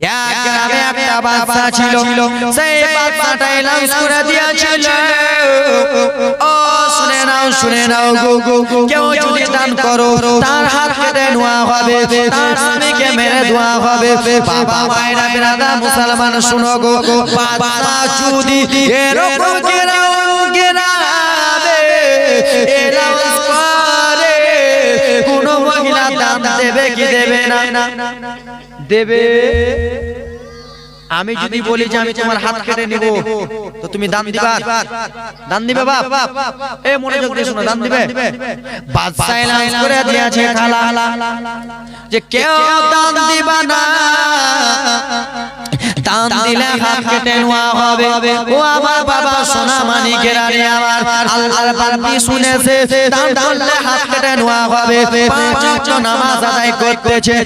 এক গ্রামে একটা বাচ্চা ছিল সেই বাচ্চাটা এলাউন্স করে দিয়েছিল ও শুনে নাও শুনে নাও গো গো গো কেউ যদি দান করো তার হাত কেটে নেওয়া হবে তার স্বামীকে মেরে দেওয়া হবে বাবা মায়েরা বেরাদা মুসলমান শুনো গো গো বাচ্চা যদি এরকম গেরাও গেরাবে এলাউন্স করে কোন মহিলা দান দেবে কি দেবে না দেবে। আমি যদি বলি যে আমি তোমার হাত কেটে নিব তো তুমি দান দিবা দান দিবে বাপ। এ মনোযোগ দিয়ে শোনো দান দিবে। বাদশা এলান করে দিয়েছে খালা যে কেউ দান দিবা না শুনেছে দান করলে হাত কেটে নেওয়া হবে। পাঁচ করতেছে।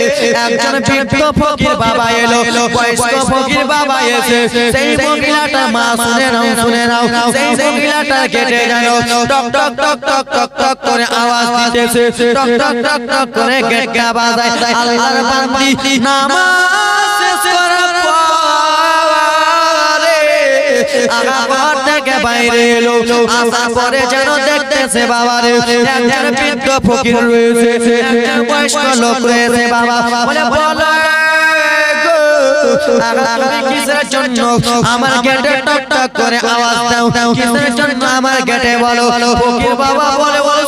একজন বৃদ্ধ ফকির বাবা এলো বয়স্ক ফকির বাবা এসে সেই মহিলাটা মা শুনে নাও শুনে নাও সেই মহিলাটা কেটে গেল টক টক টক টক টক টক করে আওয়াজ দিতেছে টক টক টক টক করে গেটটা বাজায় আল্লাহর বান্দি নামাজ। ঘর থেকে বাইরে এলো। আশা পরে যেন দেখতেছে বাবারে একজন বৃদ্ধ ফকির রয়েছে। একজন বয়স্ক লোক রয়েছে বাবা। বলে বলো কিসের জন্য? আমার গেটে টক টক করে আওয়াজ দাও। কিসের জন্য? আমার গেটে বলো বাবা বলে বলে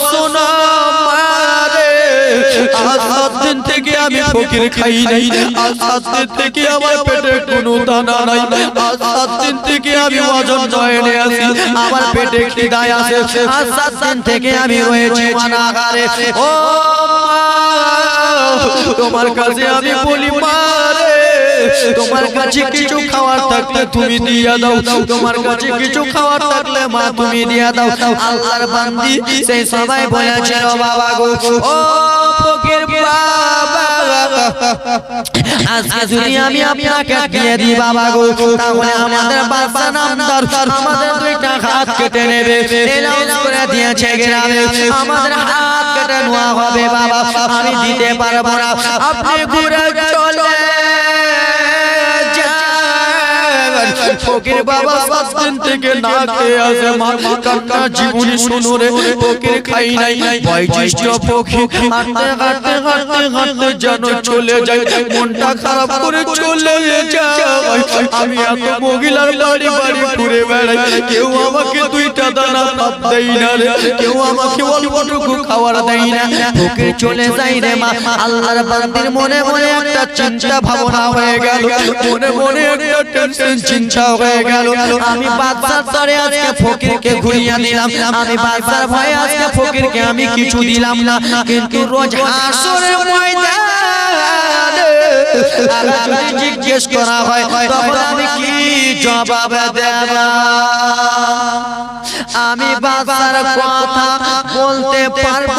আজ সাত দিন থেকে আমি ফকির খাই নাই। আজ সাত দিন থেকে আমার পেটে কোনো দানা নাই। আজ দিন থেকে আমি ওজন জয়েনে আছি আমার পেটে খিদায় আছে। আজ দিন থেকে আমি রয়েছি অনাহারে ও তোমার কাছে আমি বলি মারে তোমার কাছে কিছু খাওয়ার থাকলে তুমি দিয়া দাও। তোমার কাছে কিছু খাওয়ার থাকলে মা তুমি দিয়া দাও। আল্লাহর বান্দি সেই সবাই বলেছিল, বাবা গো, ও ফকির বাবা। আজকে যদি আমি আপনাকে দিয়ে দিই বাবা গো, তাহলে আমাদের বাচ্চা নামদার আমাদের দুইটা হাত কেটে নেবে। করে দিয়েছে গ্রামে। আমাদের হাত কেটে নেওয়া হবে বাবা। আমি দিতে পারব না। আপনি ঘুরে ফকির বাবা দিন থেকে না খেয়ে আছে জীবনী শুনো রে ফকির খাই নাই। বয়োজ্যেষ্ঠ ফকির হাঁটতে হাঁটতে হাঁটতে হাঁটতে যেন চলে যায় মনটা খারাপ করে চলে যায়। আমি এত মহিলার বাড়ি বাড়ি ঘুরে বেড়াই। কেউ আমাকে দুইটা দানা না রে। কেউ আমাকে অল্পটুকু খাবার দেয় না। ফকির চলে রে মা। আল্লাহর বান্দির মনে মনে একটা চিন্তা ভাবনা হয়ে গেল। মনে মনে একটা টেনশন চিন্তা হয়ে গেল। আমি বাদশার তরে আজকে ফকিরকে ঘুরিয়ে দিলাম। আমি বাদশার ভয়ে আজকে ফকিরকে আমি কিছু দিলাম না। কিন্তু রোজ হাসরের ময়দানে আল্লাহ জিজ্ঞেস করা হয় তখন আমি কি জবাব দেব? আমি বাবার কথা বলতে পারব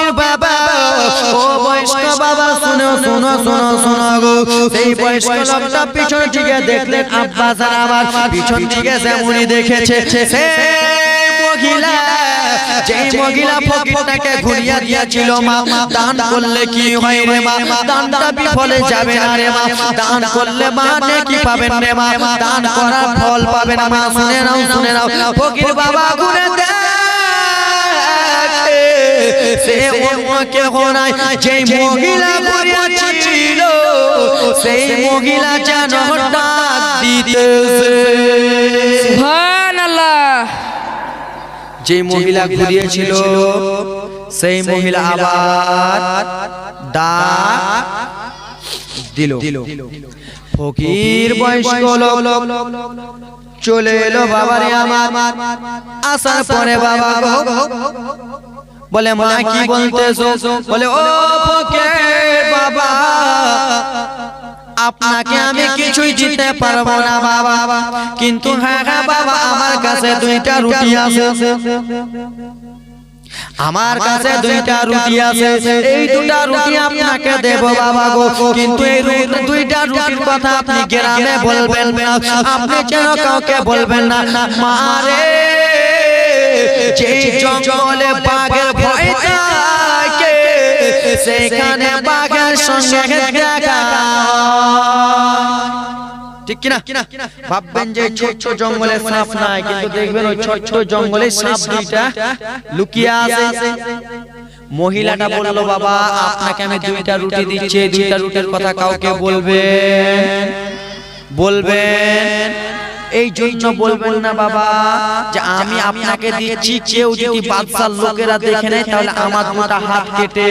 ফকির বাবা? ও বয়স্ক বাবা, শুনো শুনো শুনো শুনো গো। সেই বয়স্ক লোকটা পিছন দিকে দেখলেন আব্বাস আর আমার পিছন দিকে যেমনই দেখেছে। সে মহিলা যেই মহিলা ফকিরটাকে ঘুরিয়া দিয়েছিল মা, দান করলে কি হয় রে মা? দানটা বিফলে যাবে না রে মা। দান করলে মা নেকি পাবেন রে মা। দান করার ফল পাবে না মা। শুনে নাও শুনে নাও। ফকির বাবা ঘুরে দেখে। সে অন্যকে হনায় যেই মহিলা ঘুরিয়াছিল সেই মহিলা যেন ডাক দিতেছে। যে মহিলা ঘুরিয়েছিল সেই মহিলা আবার ডাক দিল। ফকির বয়স্ক লোক চলে এলো বাবারে আমার আসার পরে বাবা গো বলে মা কি বলতেছো বলে ও ফকির বাবা আপনাকে আমি কিছুই দিতে পারব না বাবা কিন্তু হ্যাঁ হ্যাঁ বাবা আমার কাছে দুইটা রুটি আছে আমার কাছে দুইটা রুটি আছে এই দুটা রুটি আপনাকে দেব বাবা গো কিন্তু এই রু- দুইটা রুটির কথা আপনি গ্রামে বলবেন না আপনি যেন কাউকে বলবেন না মারে জঙ্গলে বাঘের ভয় থাকে সেখানে বাঘের সঙ্গে দেখা ঠিক কিনা? ভাববেন যে ছোট জঙ্গলে সাপ নাই কিন্তু দেখবেন ওই ছোট জঙ্গলে সাপ দুইটা লুকিয়ে আছে। মহিলাটা বলল বাবা আপনাকে আমি দুইটা রুটি দিচ্ছি দুইটা রুটির কথা কাউকে বলবেন। বলবেন এই জন্য বলবেন না বাবা যে আমি আপনাকে দিচ্ছি কেউ যদি বাদশার লোকেরা দেখে নেয় তাহলে আমার দুটা হাত কেটে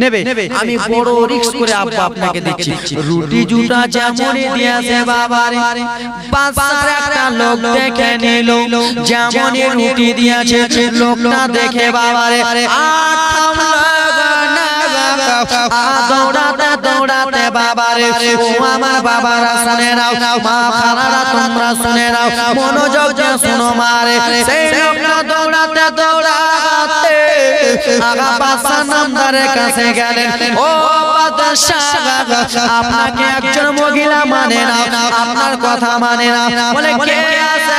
নেবে। আমি বড় রিস্ক করে আব্বা আপনাকে দিচ্ছি। রুটি জুটা যেমনই দিয়েছে বাবারে বাদশার একটা লোক দেখে নিল যেমনই রুটি দিয়েছে লোকটা দেখে বাবারে আর দৌড়াতে দৌড়াতে বাবারে ও আমার বাবারা শুনে নাও, মা খালারা তোমরা শুনে নাও, মনোযোগ দিয়ে শুনো মারে সেই লোকটা দৌড়াতে দৌড়াতে আগা বাদশা নামদারের কাছে গেলেন। ও আপনাকে একজন মহিলা মানে না, আপনার কথা মানে না। বলে, কে আছে?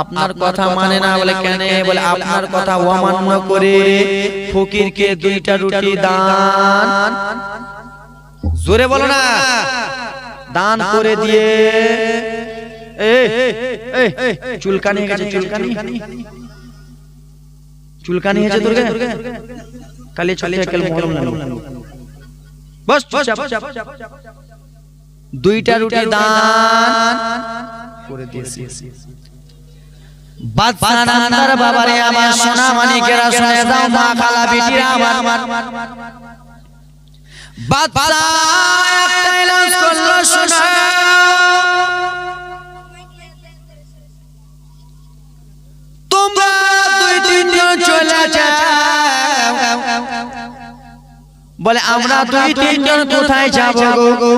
আপনার কথা মানে না বলে কেন? বলে আপনার কথা অমান্য করে ফকিরকে দুইটা রুটি দান। জোরে বলো না। দান করে দিয়ে চুলকানি গেছে চুলকানি। চুলকানি। হয়েছে তোর কালি চলে কেল লাগল বস দুইটা রুটি দান। করে দিয়েছি। বাদশাহ বাবারে আমার সোনা মানিকেরা শুনে দাও মা খালা বিটিরা আমার। বাদশাহ একটা এলান করল শোনা তোমরা দুই তিনজন চলে যাও। বলে আমরা দুই তিনজন কোথায় যাব? গো?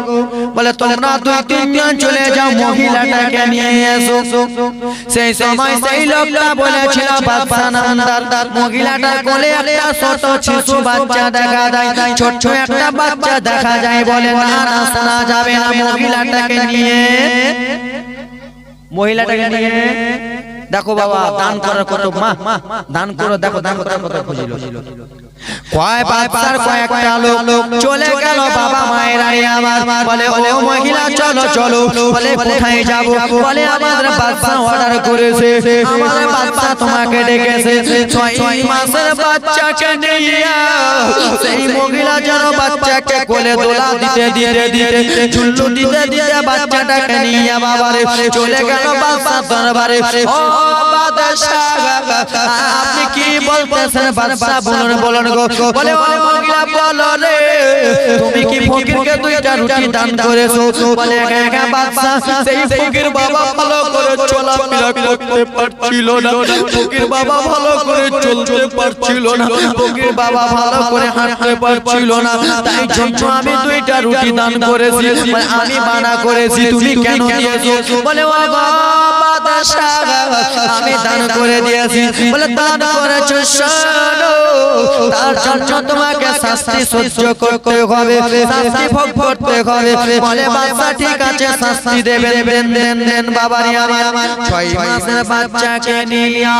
বলে তোমরা দুই তিনজন চলে যাও মহিলাটাকে নিয়ে এসো। সেই সময় সেই লোকটা বলেছিল বাদশা নামদার মহিলাটার কোলে একটা ছোট শিশু বাচ্চা দেখা যায় ছোট একটা বাচ্চা দেখা যায় বলে, না না, শোনা যাবে না, মহিলাটাকে নিয়ে। মহিলাটাকে নিয়ে। দেখো বাবা, দান করার কত মা দান করো, দেখো, দান করার কত খুঁজিল কয় বাচ্চার কয়েকটা লোক চলে গেল বাবা মায়ের আমার বলে ও মহিলা চলো চলো বলে কোথায় যাব? বলে আমাদের বাচ্চা অর্ডার করেছে। আমাদের বাচ্চা তোমাকে ডেকেছে। ছয় মাসের বাচ্চাকে নিয়ে সেই মহিলা যেন বাচ্চাকে কোলে দোলা দিতে দিতে দিতে চুল্লু দিতে দিতে বাচ্চাটাকে নিয়ে বাবারে চলে গেল বাদশা দরবারে ও আপনি কি বলতেছেন বাদশা বলুন বলুন গো বলে মহিলা বলো রে তুমি কি ফকিরকে দুইটা রুটি দান করেছ বলে হ্যাঁ হ্যাঁ বাদশা সেই ফকির বাবা ভালো করে চলাফেরা করতে পারছিল না ফকির বাবা ভালো করে চলতে পারছিল না ফকির বাবা ভালো করে হাঁটতে পারছিল না তাই জন্য আমি দুইটা রুটি দান করেছি আমি মানা করেছি তুমি কেন দিয়েছ বলে বাবা আমি দান করে দিয়েছি। বলে দান করেছ শোনো তার জন্য তোমাকে শাস্তি সহ্য করতে হবে। শাস্তি ভোগ করতে হবে। বলে বাচ্চা ঠিক আছে শাস্তি দেবেন দেন দেন দেন বাবারি আমার। ছয় মাসের বাচ্চাকে নিয়া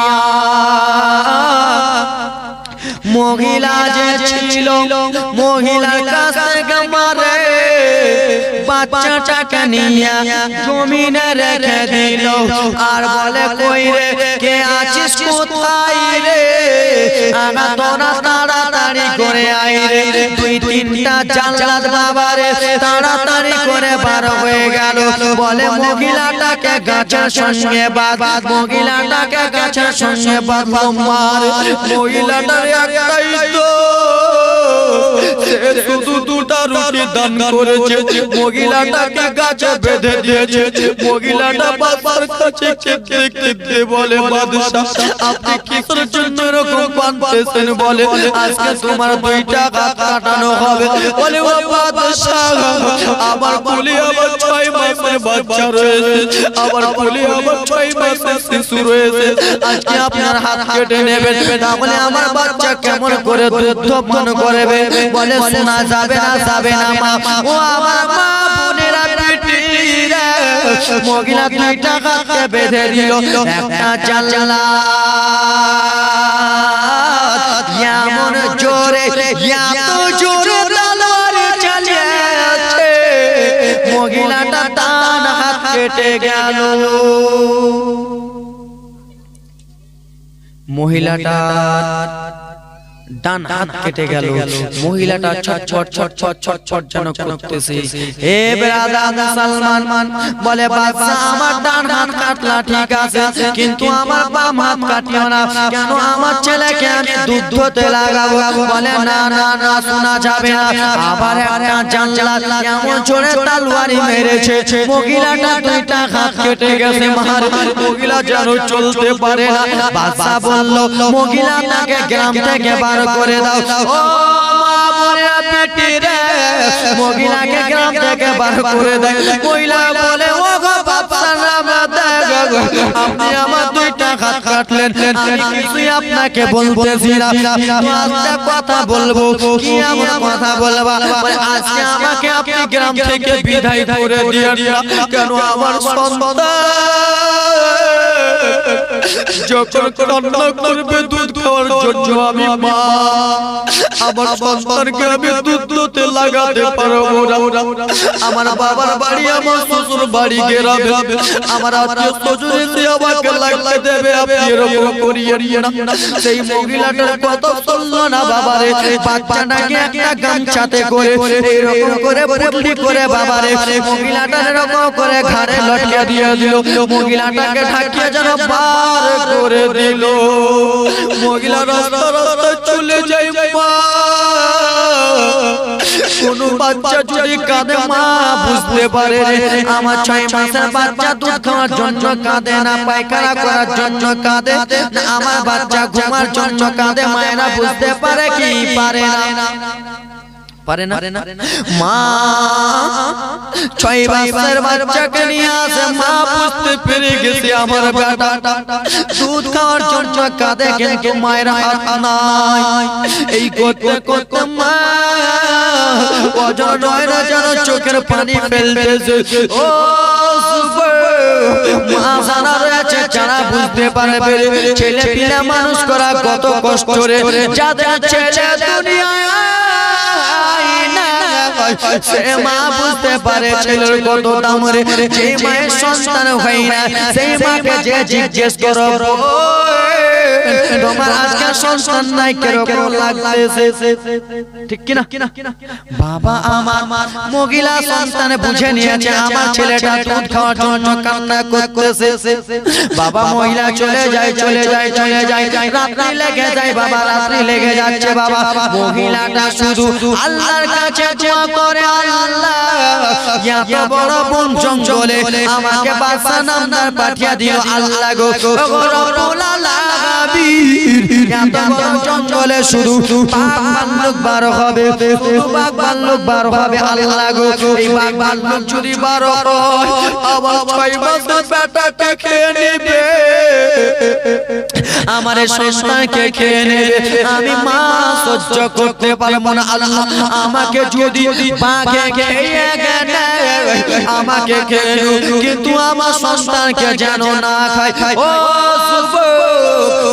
মহিলা যে ছিল মহিলার কাছ থেকে মারে বাচ্চাটাকে নিয়ে জমিনে রেখে দিল। আর বলে, কই রে, কে আছিস কোথায় রে? আগা তোরা তাড়াতাড়ি করে আই রে। দুই তিনটা জানলাত বাবা রে তাড়াতাড়ি করে বার হয়ে গেল। বলে, মহিলাটাকে গাছের সঙ্গে বাদ মহিলাটাকে গাছের সঙ্গে বাঁধলো মার মহিলাটার একটাই তো। শুধু দুটা রুটি দান করেছে, মহিলাটাকে গাছে বেঁধে দিয়েছে, মহিলাটা বাবার কাছে কেঁদে কেঁদে বলে, বাদশাহ, আপনি কিসের জন্য এরকম বাঁধতেছেন বলে, আজকে তোমার দুইটা কাটানো হবে। বলে ও বাদশাহ আমার বলি আবার ছয় মাসের বাচ্চা রয়েছে। আমার ছয় মাসের শিশু রয়েছে। আজকে আপনার হাত কেটে নেবেন। তাহলে আমার বাচ্চা কেমন করে দুধ পান করবে? বলে শোনা যাবে না যাবে না মা। ও আমার মা বোনেরা দুইটা হাতকে বেঁধে দিল। একটা জানলা এমন জোরে এত জোরে। কেটে গেল। মহিলাটা ডান হাত কেটে গেল। মহিলাটা ছট ছট ছট ছট ছট ছট যেন করতেছে। হে ব্রাদার মুসলমান বলে বাদশা আমার ডান হাত কাটলা ঠিক আছে কিন্তু আমার বাম হাত কাটিও না। কেন আমার ছেলেকে আমি দুধ ধুতে লাগাবো? বলে না না না শোনা যাবে না। আবার একটা জানলা এমন জোরে তালওয়ারি মেরেছে। মহিলাটা দুইটা হাত কেটে গেছে। মার মহিলা যেন চলতে পারে না। বাদশা বলল মহিলা তাকে গ্রাম থেকে বার করে দাও। ও মা বোনেরা রে, মহিলাকে গ্রাম থেকে বার করে দেয়। মহিলা বলে ও গো। আপনি আমার দুইটা হাত কাটলেন। কিছুই আপনাকে বলতেছি না। কথা বলব। কি এমন কথা বলবা? আজকে আমাকে আপনি গ্রাম থেকে বিদায় করে দিয়ে কেন আমার সন্তান যখন কান্না করবে দুধ খাওয়ার জন্য আমি মা। আমার সন্তানকে আমি দুধ দুধে লাগাতে পারব আমার বাবার বাড়ি আমার শ্বশুর বাড়ি গেরাবে। আমার আত্মীয় এসে আমাকে লাগতে দেবে আপনি এরকম করিয়ে না। সেই মহিলাটার কত চলল না বাবারে। বাচ্চাটাকে একটা গামছাতে করে এরকম করে পুটলি করে বাবারে। মহিলাটার এরকম করে ঘাড়ে লটকে দিয়ে দিল। মহিলাটাকে ঢাকিয়ে যেন বার করে দিল। মহিলা রাস্তা রাস্তা চলে যাই মা। কোন বাচ্চা যদি কাঁদে মা বুঝতে পারে আমার ছয় মাসের বাচ্চা দুধ খাওয়ার জন্য কাঁদে না পায়খানা করার জন্য কাঁদে। না আমার বাচ্চা ঘুমার জন্য কাঁদে মায়েরা বুঝতে পারে কি পারে না। পারে না? মা ছয় মাসের বাচ্চাকে নিয়ে আসে। মা বুঝতে পেরে গেছে আমার বেটা দুধ খাওয়ার জন্য কাঁদে কিন্তু মায়ের হাত নাই এই করতে করতে মা অজন নয় না যেন চোখের পানি ফেলতেছে। ও মা জানা রয়েছে যারা বুঝতে পারবে ছেলে পিলে মানুষ করা কত কষ্ট রে। যাদের ছেলে দুনিয়ায় সে মা বুঝতে পারে ছেলের কত দাম রে। যে মায়ের সন্তান হয় না সেই মাকে যে জিজ্ঞেস করো তোমার আজকে সন্তান নাই কীরকম লাগতেছে। ঠিক কিনা? বাবা আমার সন্তান বুঝে নিয়েছে আমার ছেলেটা দুধ খাওয়ার জন্য কান্না করতেছে। বাবা মহিলা চলে যায় চলে যায় চলে যায়। রাত্রি লেগে যায় বাবা রাত্রি লেগে যাচ্ছে বাবা। মহিলাটা শুধু আল্লাহর কাছে দোয়া করে আল্লাহ এত বড় বন জঙ্গলে আমাকে নামদার পাঠিয়ে দিও আল্লাহ গো। রব্বুল আলামিন জঙ্গলে শুধু বাঘ ভাল্লুক বার হবে। শুধু বারো হবে আল্লাহ গো। এই বাঘ যদি বারো ছয় বেটাকে খেয়ে নেবে। আমার সন্তানকে খেয়ে নেবে আমি মা সহ্য করতে পারব না। আল্লাহ আমাকে যদি বাঘে খেয়ে গেলে আমাকে খেয়ে। কিন্তু আমার সন্তানকে যেন না খায়। ও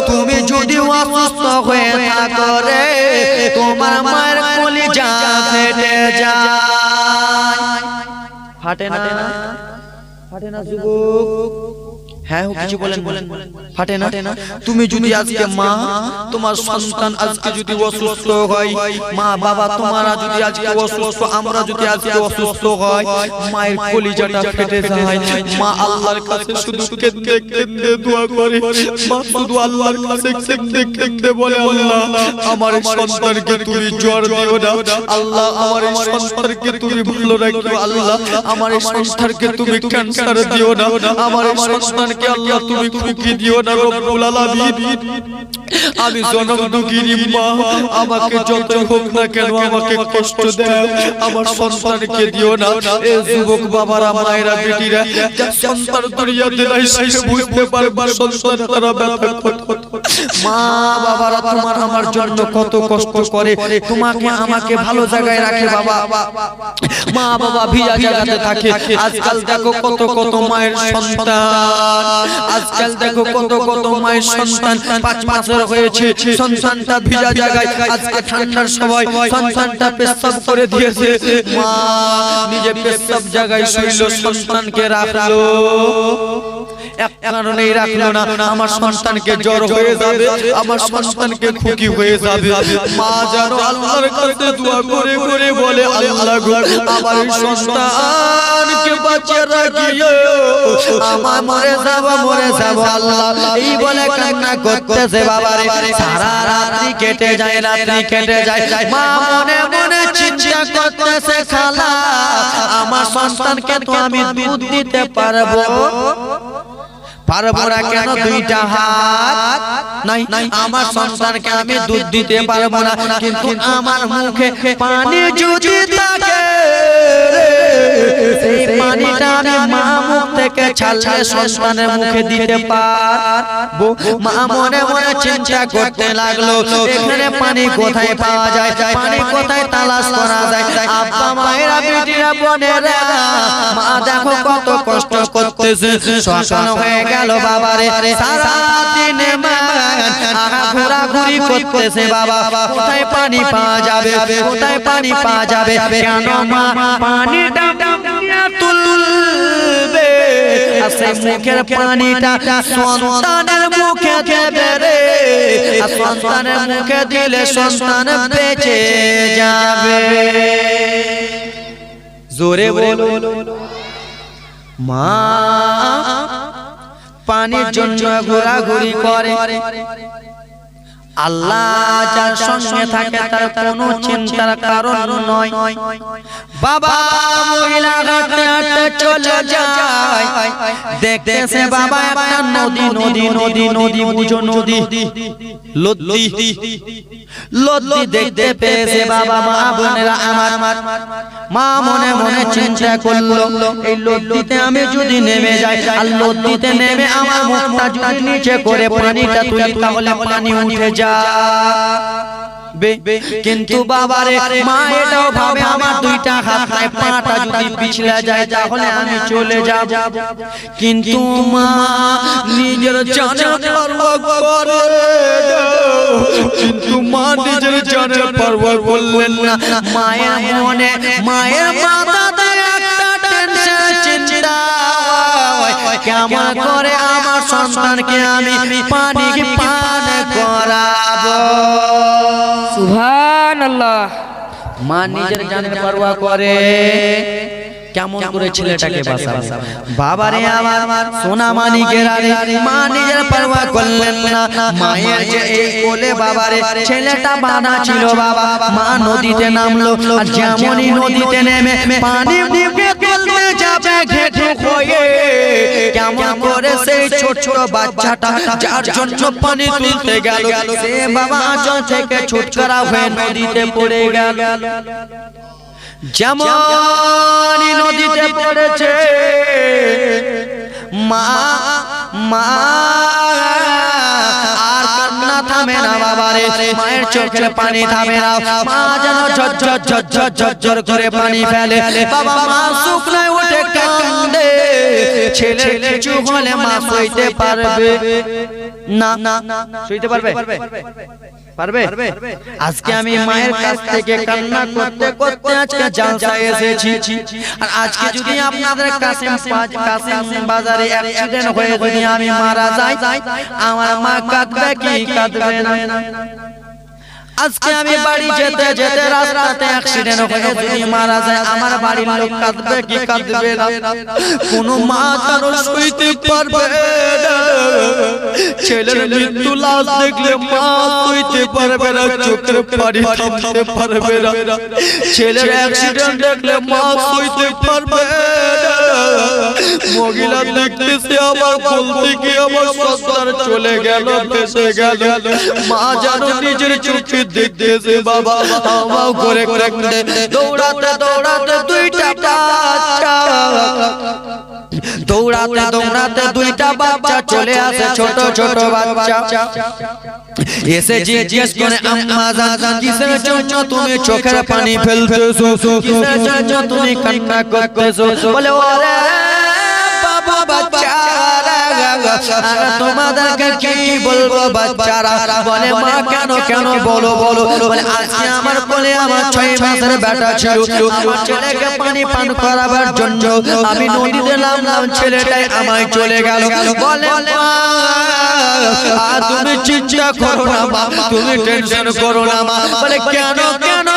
তুমি যদি অসুস্থ হয়ে থাকো রে তোমার মায়ের কলিজা ফেটে যায়। ফাটে না? ফাটে না? যুবক হ্যাঁ ও কিছু বলেন বলেন ফাটে না? তুমি যদি আজকে মা তোমার সন্তান আজকে যদি অসুস্থ হয় মা বাবা তোমারা যদি আজকে অসুস্থ আমরা যদি আজকে অসুস্থ হয় মায়ের কলিজাটা ফেটে যায়। মা আল্লাহর কাছে শুধু কেঁদে কেঁদে দোয়া করে। মা শুধু আল্লাহর কাছে কেঁদে কেঁদে বলে আল্লাহ আমার সন্তানকে তুমি জ্বর দিও না। আল্লাহ আমার সন্তানকে তুমি ভালো রাখো আল্লাহ আমার সন্তানকে তুমি ক্যান্সার দিও না আমার এই সন্তানকে আল্লাহ তুমি খুকি দিও না রব্বুল আলামিন আমি জনম দুঃখিনী মা। আমাকে যত হোক না কেন আমাকে কষ্ট দেয়। আমার সন্তানকে দিও না। এ যুবক বাবারা মায়েরা বেটিরা সন্তান দুনিয়াতে নাই সে বুঝতে পারবে সন্তান তারা ব্যথা কত মা বাবারা তোমার আমার জন্য কত কষ্ট করে। তোমাকে আমাকে ভালো জায়গায় রাখে বাবা। মা বাবা ভিজা জায়গাতে থাকে। আজকাল দেখো কত কত মায়ের সন্তান। আজকাল দেখো কত কত মায়ের সন্তান। পাঁচ বছর হয়েছে। সন্তানটা ভিজা জায়গায় আজকে ঠান্ডার সময় সন্তানটা পেশাব করে দিয়েছে। মা নিজে পেশাব জায়গায় শুইল সন্তানকে রাখল। এক কারণেই রাখল না। আমার সন্তানকে জ্বর হয়ে যাবে আমার সন্তানকে খুকি হয়ে যাবে। মা যেন আল্লাহর কাছে দোয়া করে করে বলে আল্লাহ আমার সন্তানকে বাঁচিয়ে রাখিও। আমার মরে যাব মরে যাব আল্লাহ। এই বলে কান্না করতেছে বাবারে সারা রাত্রি কেটে যায় রাত্রি কেটে যায়। মা মনে মনে চিন্তা করতেছে খালা আমার সন্তানকে তো আমি দুধ দিতে পারব? পারব না কেন? দুইটা হাত নাই। আমার সন্তানকে আমি দুধ দিতে পারব না। কিন্তু আমার মুখে পানি যদি থাকে সেই পানিটা মা মুখ থেকে ছাড়লে সন্তানের মুখে দিতে পারব। মা মনে মনে চিন্তা করতে লাগল এখানে পানি কোথায় পাওয়া যায়? পানি কোথায় তালাশ করা যায়? আব্বা মায়েরা বেটিরা বোনেরা মা দেখো কত কষ্ট করতেছে। সকাল হয়ে গেল বাবারে। সারা দিন ঘোরাঘুরি করতেছে বাবা। কোথায় পানি পাওয়া যাবে? কোথায় পানি পাওয়া যাবে? কেন মা পানিটা তুলবে। আর সেই মুখের পানিটা সন্তানের মুখে দেবে রে। সন্তানের মুখে দিলে সন্তান বেঁচে যাবে। জোরে বলো। মা পানির জন্য ঘোরাঘুরি করে। আল্লাহ যার সঙ্গে থাকে তার কোনো চিন্তার কারণ নয়। বাবা মহিলা চলে যায়। দেখতেছে বাবা একটা নদী নদী নদী নদী বুঝো নদী। লদ্দি লদ্দি দেখতে পেয়েছে বাবা, মা বোনেরা আমার। মা মনে মনে চিন্তা করল, এই লদ্দিতে আমি যদি নেমে যাই, আর লদ্দিতে নেমে আমার মুখটা করে পানিটা তুলি, তাহলে পানি উঠে যাবে কিন্তু বাবারে মা এটাও ভাবে আমার দুইটা হাত নাই, পাটা যদি পিছলা যায় তাহলে আমি চলে যাব। কিন্তু মা নিজের জানের করে কিন্তু মা নিজের জানের পরোয়া করলেন না। মায়ের মনে, মায়ের মাথাতে কেমন করে আমার সন্তানকে আমি পানি পান করাবো? সুবহানাল্লাহ। মা নিজের জানের পরোয়া করে। কেমন করে ছেলেটাকে বাঁচাবে? বাবারে আমার সোনা মানিকের মা নিজের পরোয়া করলেন না। মায়ের যে এই কোলে বাবারে ছেলেটা বাঁধা ছিল বাবা। মা নদীতে নামলো। আর যেমনই নদীতে নেমে পানি মুখে তুলতে যাবে ঘেটে হয়ে কেমন করে সেই ছোট ছোট বাচ্চাটা যার জন্য পানি তুলতে গেল। সে বাবা আঁচল থেকে ছুটকারা হয়ে নদীতে পড়ে গেল। যেমন নদীতে পড়েছে মা মা আর কান্না থামে না বাবারে মায়ের চোখের পানি থামে না। মা যেন ঝরঝর ঝরঝর ঝরঝর করে পানি ফেলে। বাবা মা শুকনায় ওঠে কান্দে। ছেলে কিছু হলে মা সইতে পারবে। না না সইতে পারবে? পারবে? আজকে আমি মায়ের কাছ থেকে কান্না করতে করতে আজকে জালসায় এসেছি। আর আজকে যদি আপনাদের কাসিম কাসিম বাজারে অ্যাক্সিডেন্ট হয়ে যদি আমি মারা যাই আমার মা কাঁদবে কি? কাঁদবে না। আজকে আমি বাড়ি যেতে যেতে রাস্তাতে অ্যাক্সিডেন্ট হয়ে যদি মারা যায় আমার বাড়ির লোক কাঁদবে কি কাঁদবে না। কোনো মা তার সইতে পারবে না। ছেলের মৃত্যু লাশ দেখলে মা সইতে পারবে না। চোখের পানি থামতে পারবে না। ছেলের অ্যাক্সিডেন্ট দেখলে মা সইতে পারবে না। মহিলা দেখতেছে আমার কোল থেকে আমার সন্তান চলে গেল ভেসে গেল। মা জানো নিজের চোখে দেখতেছে বাবা আমার করে করে দৌড়াতে দৌড়াতে দুইটা বাচ্চা দৌড়াতে দৌড়াতে দুইটা বাচ্চা চলে আসে ছোট ছোট বাচ্চা এসে জিজ্ঞেস করে আম্মা জান কিসের জন্য তুমি চোখের পানি ফেলতেছো কিসের জন্য তুমি কান্না করতেছো বলে ওরে বাবা বাচ্চারা আর তোমাদেরকে কি বলব বাচ্চারা? বলে, মা, কেন কেন, বলো বলো। বলে, আজকে আমার কোলে আমার ছয় মাসের বেটা ছিল। আমার ছেলেকে পানি পান করাবার জন্য আমি নদীতে নামলাম, ছেলেটাই আমায় চলে গেল। বলে তুমি চিন্তা করো না, মা, তুমি টেনশন করো না, মা। বলে, কেন কেন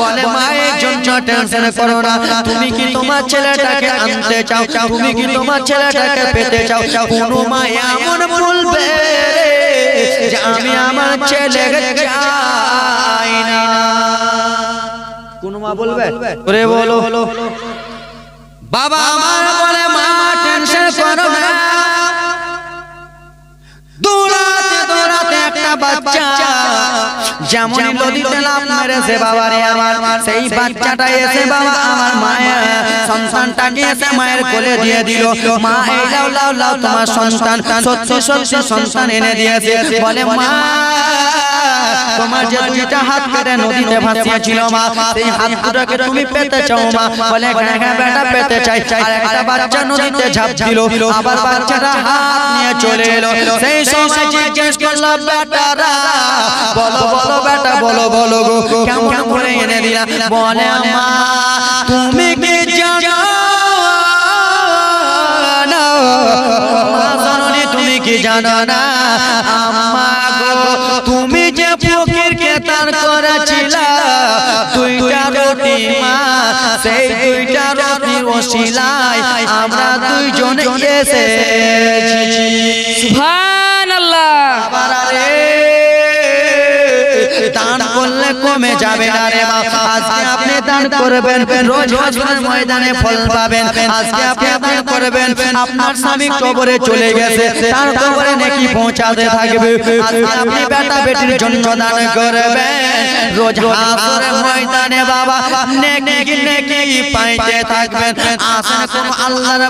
বলে, মায়ের জন্য টেনশন করো না। তুমি কি তোমার ছেলেটাকে আনতে চাও? তুমি কি তোমার ছেলেটাকে পেতে চাও? কোনো মা এমন বলবে যে আমি আমার ছেলেকে চাই না। কোন মা বলবে? করে বলো। বাবা আমার বলে, মা টেনশন করো না। দৌড়াতে দৌড়াতে একটা বাচ্চা যেমন নদীতে লাভ মেরেছে বাবা রে আমার সেই বাচ্চাটা এসে বাবা আমার মায়ের সন্তানটাকে এসে মায়ের কোলে দিয়ে দিল। মা এই লাও লাও লাও তোমার সন্তান সত্যি সত্যি সন্তান এনে দিয়েছে। বলে মা তোমার যে দুইটা হাত কেটে নদীতে ভাসিয়েছিল মা, সেই হাত দুটোকে তুমি পেতে চাও মা। বলে হ্যাঁ হ্যাঁ বেটা, পেতে চাই। আর একটা বাচ্চা নদীতে ঝাঁপ দিল আবার বাচ্চাটা হাত নিয়ে চলে এলো। সেই সময় জিজ্ঞেস করল, বেটারা, বলো বলো, বেটা, বলো বলো গো, কেমন করে এনে দিলা? বলে, মা, তুমি কি জানো? না মা, জননী, তুমি কি জানো না? আম্মা গো, তুমি সেই দুইটা রুটির ওসিলায় আমরা দুইজন এসে সুবহানাল্লাহ। দান করলে কমে যাবে না রে বাবা আজকে আপনি দান করবেন রোজ হাসরের ময়দানে ফল পাবেন। আজকে আপনি দান করবেন আপনার স্বামী কবরে চলে গেছে তার কবরে নাকি পৌঁছাতে থাকবে। আজকে আপনি বেটা বেটির জন্য দান করবেন। রোজ হাসরের ময়দানে বাবা নেকি নেকি পাইতে থাকবেন। আসেন কোন আল্লাহর